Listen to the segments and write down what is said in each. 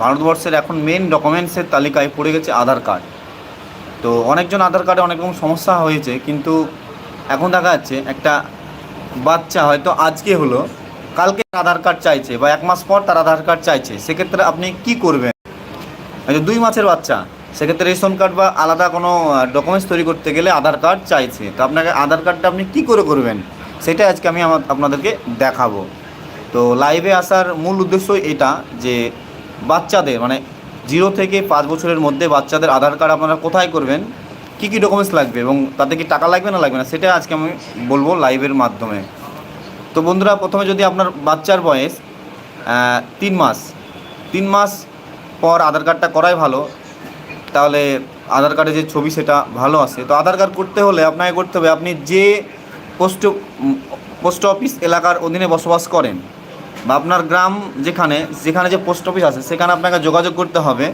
ভারতবর্ষের এখন মেন ডকুমেন্টসের তালিকায় পড়ে গেছে আধার কার্ড তো অনেকজন আধার কার্ডে অনেক রকম সমস্যা হয়েছে, কিন্তু এখন দেখা যাচ্ছে একটা বাচ্চা হয়তো আজকে হলো, কালকে আধার কার্ড চাইছে বা এক মাস পর তার আধার কার্ড চাইছে, সেক্ষেত্রে আপনি কি করবেন? যে দুই মাসের বাচ্চা, সেক্ষেত্রে রেশন কার্ড বা আলাদা কোনো ডকুমেন্টস তৈরি করতে গেলে আধার কার্ড চাইছে। তো আপনাকে আধার কার্ডটা আপনি কি করে করবেন? সেটা আজকে আমি আমার আপনাদেরকে দেখাবো। তো লাইভে আসার মূল উদ্দেশ্য এটা যে বাচ্চাদের মানে জিরো থেকে পাঁচ বছরের মধ্যে বাচ্চাদের আধার কার্ড আপনারা কোথায় করবেন, কী কী ডকুমেন্টস লাগবে এবং তাতে কি টাকা লাগবে না লাগবে না, সেটা আজকে আমি বলব লাইভের মাধ্যমে। তো বন্ধুরা, প্রথমে যদি আপনার বাচ্চার বয়স তিন মাস তিন মাস পর আধার কার্ডটা করাই ভালো, তাহলে আধার কার্ডে যে ছবি সেটা ভালো আসে। তো আধার কার্ড করতে হলে আপনাকে করতে হবে, আপনি যে পোস্ট পোস্ট অফিস এলাকার অধীনে বসবাস করেন বা আপনার গ্রাম যেখানে যেখানে যে পোস্ট অফিস আছে সেখানে আপনাকে যোগাযোগ করতে হবে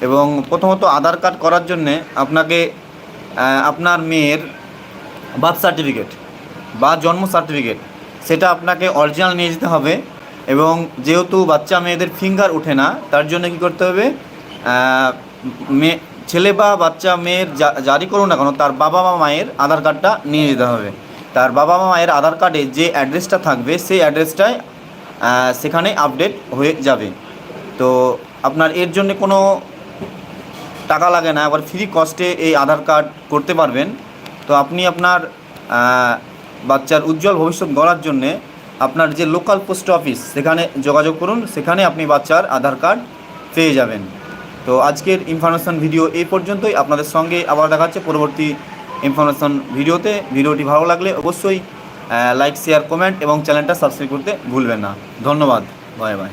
এবং প্রথমত আধার কার্ড করার জন্যে আপনাকে আপনার মেয়ের বার্থ সার্টিফিকেট বা জন্ম সার্টিফিকেট সেটা আপনাকে অরিজিনাল নিয়ে যেতে হবে এবং যেহেতু বাচ্চা মেয়েদের ফিঙ্গার ওঠে না তার জন্য কী করতে হবে? মেয়ে ছেলে বা বাচ্চা মেয়ের জারি করুন না কেন তার বাবা মা মায়ের আধার কার্ডটা নিয়ে যেতে হবে। তার বাবা মা মায়ের আধার কার্ডে যে অ্যাড্রেসটা থাকবে সেই অ্যাড্রেসটাই আহ, সেখানে আপডেট হয়ে যাবে। তো আপনার এর জন্য কোনো টাকা লাগে না, আবার ফ্রি কস্টে এই আধার কার্ড করতে পারবেন। তো আপনি আপনার বাচ্চার উজ্জ্বল ভবিষ্যৎ গড়ার জন্যে আপনার যে লোকাল পোস্ট অফিস সেখানে যোগাযোগ করুন, সেখানে আপনি বাচ্চার আধার কার্ড পেয়ে যাবেন। তো আজকের ইনফরমেশন ভিডিও এই পর্যন্তই। আপনাদের সঙ্গে আবার দেখা হচ্ছে পরবর্তী ইনফরমেশন ভিডিওতে ভিডিওটি ভালো লাগলে অবশ্যই লাইক শেয়ার কমেন্ট এবং চ্যানেলটা সাবস্ক্রাইব করতে ভুলবেন না। ধন্যবাদ। Bye bye.